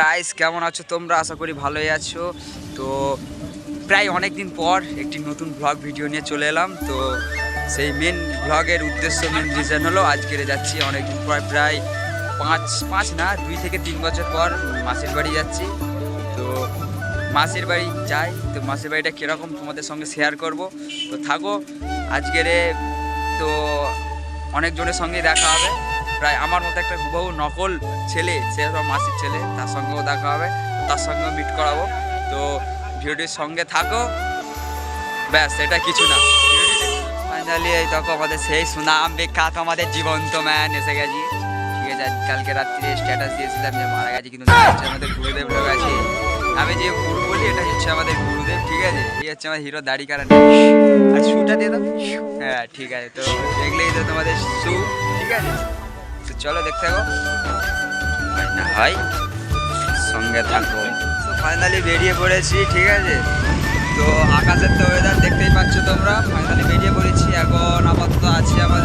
Guys কেমন আছো তোমরা? আশা করি ভালোই আছো। তো প্রায় অনেক দিন পর একটি নতুন ব্লগ ভিডিও নিয়ে চলে এলাম। তো সেই মেন ব্লগের উদ্দেশ্য মেন রিজন হলো আজকে যাচ্ছি। অনেক দিন পর প্রায় পাঁচ পাঁচ না, দুই থেকে তিন বছর পর মাসির বাড়ি যাচ্ছি। তো মাসির বাড়ি যাই। তো মাসির বাড়িটা কীরকম তোমাদের সঙ্গে শেয়ার করব। তো থাকো, আজকের তো অনেকজনের সঙ্গে দেখা হবে। প্রায় আমার মতো একটা হুবহু নকল ছেলে, সে মাসির ছেলে, তার সঙ্গেও দেখা হবে, তার সঙ্গেও মিট করাবো। তো ভিডিওটির সঙ্গে থাকো। ব্যাস, এটা কিছু না। ফাইনালি এই দেখো আমাদের সেই সুনাম বিখ্যাত আমাদের জীবন্ত ম্যান এসে গেছি। ঠিক আছে কালকে রাত্রে স্ট্যাটাস দিয়েছিলাম যে মারা গেছে, কিন্তু আমাদের গুরুদেব লোক আছে আমি যে গুরু বলি এটা হচ্ছে আমাদের গুরুদেব, ঠিক আছে? এই হচ্ছে আমার হিরো দাড়ি কারণ আর শুটা দিয়ে দাও। হ্যাঁ ঠিক আছে, তো দেখলেই তো তোমাদের শু ঠিক আছে? তো চলো দেখতে থাকো। না সঙ্গে থাকো। ফাইনালি বেরিয়ে পড়েছি, ঠিক আছে? তো আকাশের তো ওয়েদার দেখতেই পাচ্ছ তোমরা। ফাইনালি বেরিয়ে পড়েছি, এখন আপাতত আছি আমাদের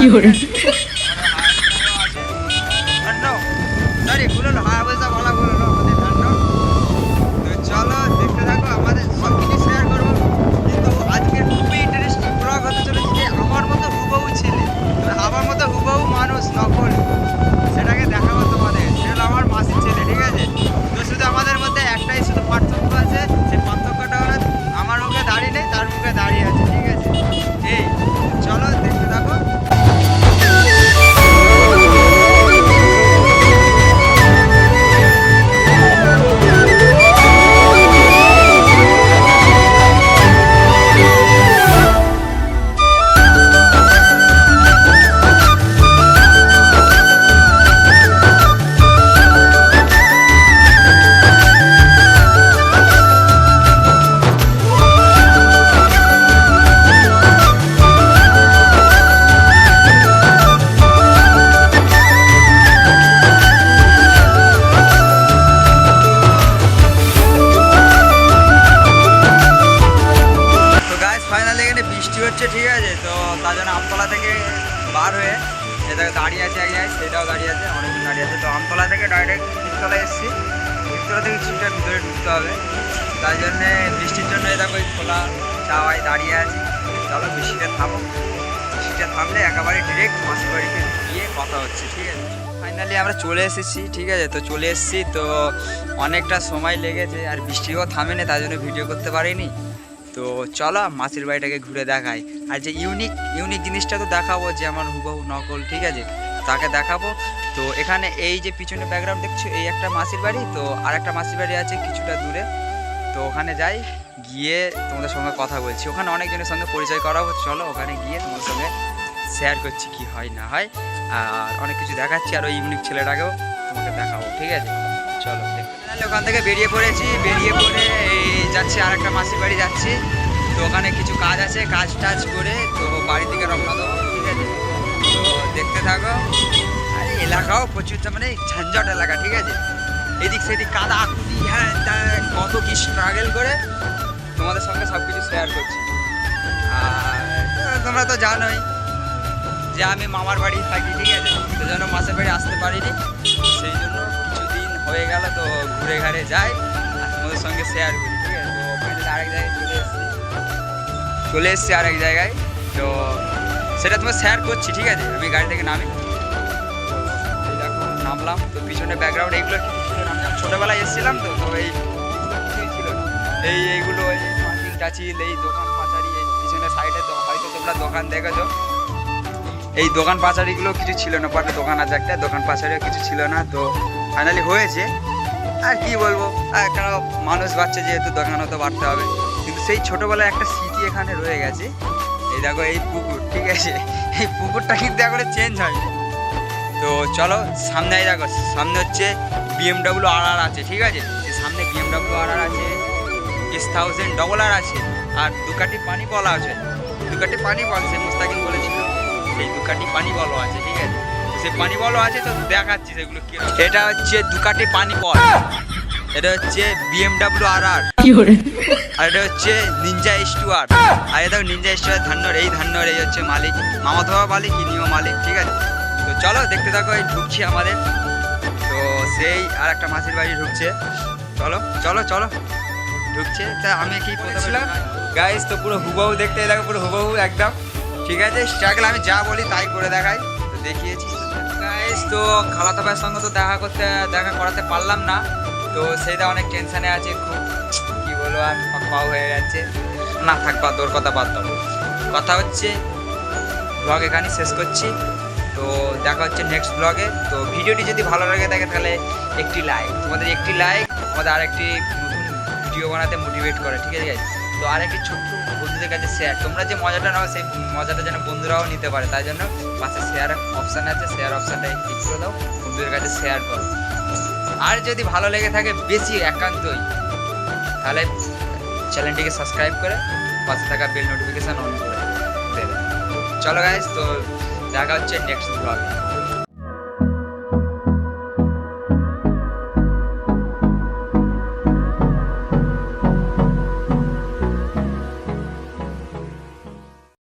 হায়াবুসা। কি ঠিক আছে, তো তার জন্য আমতলা থেকে বার হয়ে সেটা দাঁড়িয়ে আছে এক জায়গায়, সেটাও দাঁড়িয়ে আছে অনেকদিন দাঁড়িয়ে আছে। তো আমতলা থেকে ডাইরেক্ট তিনতলায় এসেছি। তিনতলা থেকে কিছুটা ভিতরে ঢুকতে হবে। তাই জন্যে বৃষ্টির জন্য দেখো এই খোলা চাওয়ায় দাঁড়িয়ে আছি। চলো বৃষ্টিটা থামো। বৃষ্টিটা থামলে একেবারে ডিরেক্ট বাড়িতে গিয়ে কথা হচ্ছে, ঠিক আছে? ফাইনালি আমরা চলে এসেছি, ঠিক আছে? তো চলে এসেছি, তো অনেকটা সময় লেগেছে, আর বৃষ্টিও থামেনি তাই জন্য ভিডিও করতে পারিনি। তো চলো মাসির বাড়িটাকে ঘুরে দেখাই। আর যে ইউনিক ইউনিক জিনিসটা তো দেখাবো যে আমার হুবহু নকল, ঠিক আছে? তাকে দেখাবো। তো এখানে এই যে পিছনে ব্যাকগ্রাউন্ড দেখছ, এই একটা মাসির বাড়ি, তো আর একটা মাসির বাড়ি আছে কিছুটা দূরে। তো ওখানে যাই, গিয়ে তোমাদের সঙ্গে কথা বলছি। ওখানে অনেকজনের সঙ্গে পরিচয় করাবো। চলো ওখানে গিয়ে তোমাদের সঙ্গে শেয়ার করছি কি হয়, না হয়। আর অনেক কিছু দেখাচ্ছি, আর ওই ইউনিক ছেলেটাকেও তোমাকে দেখাবো, ঠিক আছে? চলো ওখান থেকে বেরিয়ে পড়েছি, বেরিয়ে পড়ে এই যাচ্ছি আর একটা মাসির বাড়ি যাচ্ছি। তো ওখানে কিছু কাজ আছে, কাজ টাজ করে তো বাড়ি থেকে রওনা দেবো, ঠিক আছে? তো দেখতে থাকো। আর এলাকাও প্রচুর মানে ঝঞ্ঝট এলাকা, ঠিক আছে? এদিক সেদিক কাদা কুদি হ্যাঁ কত কি স্ট্রাগল করে। তোমাদের সঙ্গে সব কিছু শেয়ার করছি। আর তোমরা তো জানোই যে আমি মামার বাড়ি থাকি, ঠিক আছে? সেই জন্য মাসের বাড়ি আসতে পারিনি। সেই জন্য কিছুদিন হয়ে গেল, তো ঘুরে ঘাড়ে যাই, আর তোমাদের সঙ্গে শেয়ার করি। আরেক জায়গায় চলে এসেছি। চলে এসেছি জায়গায়। তো সেটা তোমার শেয়ার করছি, ঠিক আছে? আমি গাড়ি থেকে নামি। দেখো, নামলাম। তো পিছনে ব্যাকগ্রাউন্ড এইগুলো ছোটোবেলায় এসেছিলাম তো তো এই এই এইগুলো, এই পাঁচিল টাচিল এই দোকান পাচারি, এই পিছনে সাইডে তো হয়তো তোমরা দোকান দেখেছ। এই দোকান পাচারিগুলো কিছু ছিল না পাটে দোকান আছে একটা, দোকান পাচারিও কিছু ছিল না। তো ফাইনালি হয়েছে। আর কি বলব? কারণ মানুষ বাচ্চা যেহেতু দোকানও তো বাড়তে হবে। কিন্তু সেই ছোটোবেলায় একটা স্মৃতি এখানে রয়ে গেছে। এই দেখো, এই পুকুর, ঠিক আছে? এই পুকুরটা কিন্তু এখন চেঞ্জ হয় তো চলো সামনে দেখো, সামনে হচ্ছে বিএমডাব্লিউ আর আর আছে, ঠিক আছে? সামনে বিএমডাব্লিউ আর আর আছে এস থাউজেন্ড ডবল আর আছে, আর দুকাটি পানি বলা আছে। দুকাটি পানি বল, সে মুস্তাকিম বলেছিল। সেই দুকাটি পানি বলও আছে, ঠিক আছে? সেই পানি বলও আছে তো দেখাচ্ছি সেগুলো কি এটা হচ্ছে দুকাটি পানি বল। এটা হচ্ছে বিএমডাব্লিউ আর আর আর এটা হচ্ছে নিনজা এস টু আর আর এটা নিনজা এস টু আর ধান্নর এই ধান্নর এই হচ্ছে মালিক। মামা ধোয়া মালিক ইনিও মালিক ঠিক আছে? তো চলো দেখতে থাকো এই ঢুকছি আমাদের। তো সেই আর একটা মাসির বাড়ি ঢুকছে। চলো চলো চলো। ঢুকছে। তা আমি কি বলেছিলাম? গাইস তো পুরো হুবহু দেখতে দেখো পুরো হুবহু একদম। ঠিক আছে স্ট্রাগল আমি যা বলি তাই করে দেখাই। দেখিয়েছি। গাইস তো খালাতো ভাইয়ের সঙ্গে তো দেখা করতে, দেখা করাতে পারলাম না। তো সেইটা অনেক টেনশানে আছে খুব। কী বলব আর পাও হয়ে যাচ্ছে। না থাকবা তোর কথা বাদ দাও। কথা হচ্ছে ব্লগ এখানে শেষ করছি। তো দেখা হচ্ছে নেক্সট ব্লগে তো ভিডিওটি যদি ভালো লাগে থাকে, তাহলে একটি লাইক তোমাদের একটি লাইক আমাদের আরেকটি নতুন ভিডিও বানাতে মোটিভেট করে, ঠিক আছে তো আরেকটি ছোট্ট বন্ধুদের কাছে শেয়ার তোমরা যে মজাটা নাও, সেই মজাটা যেন বন্ধুরাও নিতে পারে। তাই জন্য পাশে শেয়ার অপশান আছে শেয়ার অপশানটাই ক্লিক করে দাও, বন্ধুদের কাছে শেয়ার করো। আর যদি ভালো লেগে থাকে, বেশি একান্তই, তাহলে চ্যানেলটিকে সাবস্ক্রাইব করে পাশে থাকা বেল নোটিফিকেশান অন করে দেবে। চলো গাইজ তো দেখা হচ্ছে নেক্সট ব্লগে